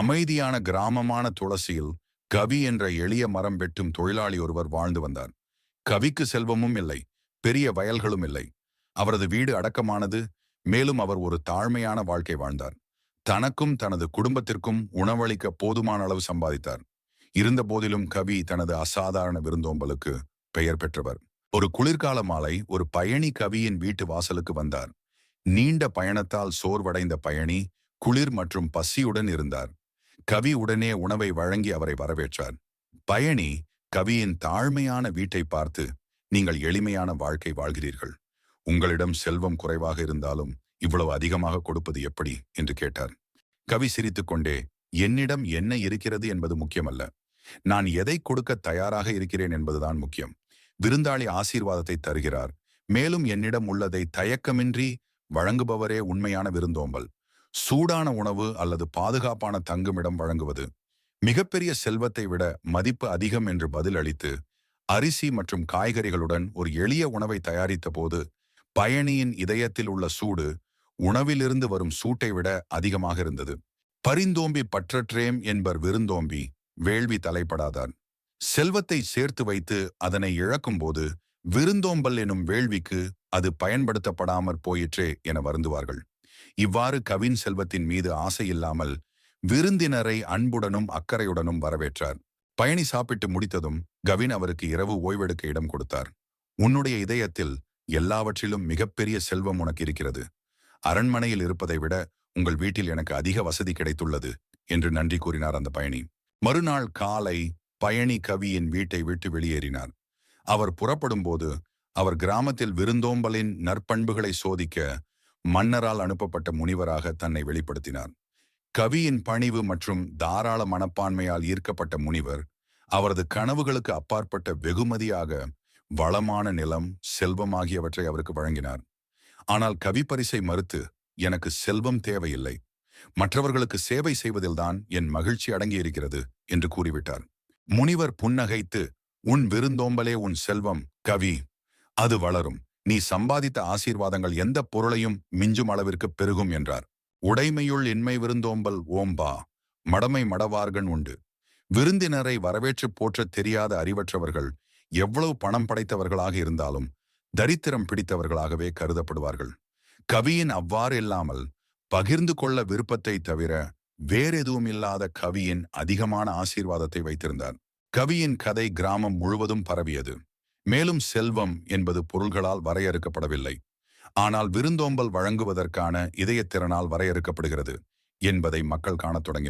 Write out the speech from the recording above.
அமைதியான கிராமமான துளசியில் கவி என்ற எளிய மரம் வெட்டும் தொழிலாளி ஒருவர் வாழ்ந்து வந்தார். கவிக்கு செல்வமும் இல்லை பெரிய வயல்களும் இல்லை. அவரது வீடு அடக்கமானது மேலும் அவர் ஒரு தாழ்மையான வாழ்க்கை வாழ்ந்தார். தனக்கும் தனது குடும்பத்திற்கும் உணவளிக்க போதுமான அளவு சம்பாதித்தார். இருந்த போதிலும் கவி தனது அசாதாரண விருந்தோம்பலுக்கு பெயர் பெற்றவர். ஒரு குளிர்கால மாலை ஒரு பயணி கவியின் வீட்டு வாசலுக்கு வந்தார். நீண்ட பயணத்தால் சோர்வடைந்த பயணி குளிர் மற்றும் பசியுடன் இருந்தார். கவி உடனே உணவை வழங்கி அவரை வரவேற்றார். பயணி கவியின் தாழ்மையான வீட்டை பார்த்து நீங்கள் எளிமையான வாழ்க்கை வாழ்கிறீர்கள். உங்களிடம் செல்வம் குறைவாக இருந்தாலும் இவ்வளவு அதிகமாக கொடுப்பது எப்படி? என்று கேட்டார். கவி சிரித்துக்கொண்டே என்னிடம் என்ன இருக்கிறது என்பது முக்கியமல்ல. நான் எதை கொடுக்க தயாராக இருக்கிறேன் என்பதுதான் முக்கியம். விருந்தாளி ஆசீர்வாதத்தை தருகிறார். மேலும் என்னிடம் உள்ளதை தயக்கமின்றி வழங்குபவரே உண்மையான விருந்தோம்பல். சூடான உணவு அல்லது பாதுகாப்பான தங்குமிடம் வழங்குவது. மிகப்பெரிய செல்வத்தை விட மதிப்பு அதிகம் என்று பதில் அளித்து அரிசி மற்றும் காய்கறிகளுடன் ஒரு எளிய உணவை தயாரித்த போது பயணியின் இதயத்தில் உள்ள சூடு உணவிலிருந்து வரும் சூட்டை விட அதிகமாக இருந்தது. பரிந்தோம்பி பற்றற்றேம் என்பர் விருந்தோம்பி வேள்வி தலைப்படாதார். செல்வத்தை சேர்த்து வைத்து அதனை இழக்கும்போது விருந்தோம்பல் எனும் வேள்விக்கு அது பயன்படுத்தப்படாமற் போயிற்றே என வருந்துவார்கள். இவ்வாறு கவின் செல்வத்தின் மீது ஆசை இல்லாமல் விருந்தினரை அன்புடனும் அக்கறையுடனும் வரவேற்றார். பயணி சாப்பிட்டு முடித்ததும் கவின் அவருக்கு இரவு ஓய்வெடுக்க இடம் கொடுத்தார். உன்னுடைய இதயத்தில் எல்லாவற்றிலும் மிகப்பெரிய செல்வம் உனக்கு இருக்கிறது. அரண்மனையில் இருப்பதை விட உங்கள் வீட்டில் எனக்கு அதிக வசதி கிடைத்துள்ளது என்று நன்றி கூறினார் அந்த பயணி. மறுநாள் காலை பயணி கவியின் வீட்டை விட்டு வெளியேறினார். அவர் புறப்படும்போது அவர் கிராமத்தில் விருந்தோம்பலின் நற்பண்புகளை சோதிக்க மன்னரால் அனுப்பப்பட்ட முனிவராக தன்னை வெளிப்படுத்தினார் கவியின் பணிவு மற்றும் தாராள மனப்பான்மையால் ஈர்க்கப்பட்ட முனிவர் அவரது கனவுகளுக்கு அப்பாற்பட்ட வெகுமதியாக வளமான நிலம் செல்வம் ஆகியவற்றை அவருக்கு வழங்கினார். ஆனால் கவி பரிசை மறுத்து எனக்கு செல்வம் தேவையில்லை. மற்றவர்களுக்கு சேவை செய்வதில்தான் என் மகிழ்ச்சி அடங்கியிருக்கிறது என்று கூறிவிட்டார். முனிவர் புன்னகைத்து உன் விருந்தோம்பலே உன் செல்வம் கவி. அது வளரும். நீ சம்பாதித்த ஆசீர்வாதங்கள் எந்த பொருளையும் மிஞ்சும் அளவிற்கு பெருகும் என்றார். உடைமையுள் இன்மை விருந்தோம்பல் ஓம்பா மடமை மடவார்கன் உண்டு. விருந்தினரை வரவேற்று போற்றத் தெரியாத அறிவற்றவர்கள் எவ்வளவு பணம் படைத்தவர்களாக இருந்தாலும் தரித்திரம் பிடித்தவர்களாகவே கருதப்படுவார்கள். கவியின் அவ்வாறு இல்லாமல் பகிர்ந்து கொள்ள விருப்பத்தை தவிர வேறெதுவும் இல்லாத கவியின் அதிகமான ஆசீர்வாதத்தை வைத்திருந்தார். கவியின் கதை கிராமம் முழுவதும் பரவியது. மேலும் செல்வம் என்பது பொருள்களால் வரையறுக்கப்படவில்லை. ஆனால் விருந்தோம்பல் வழங்குவதற்கான இதயத்திறனால் வரையறுக்கப்படுகிறது என்பதை மக்கள் காணத் தொடங்கினர்.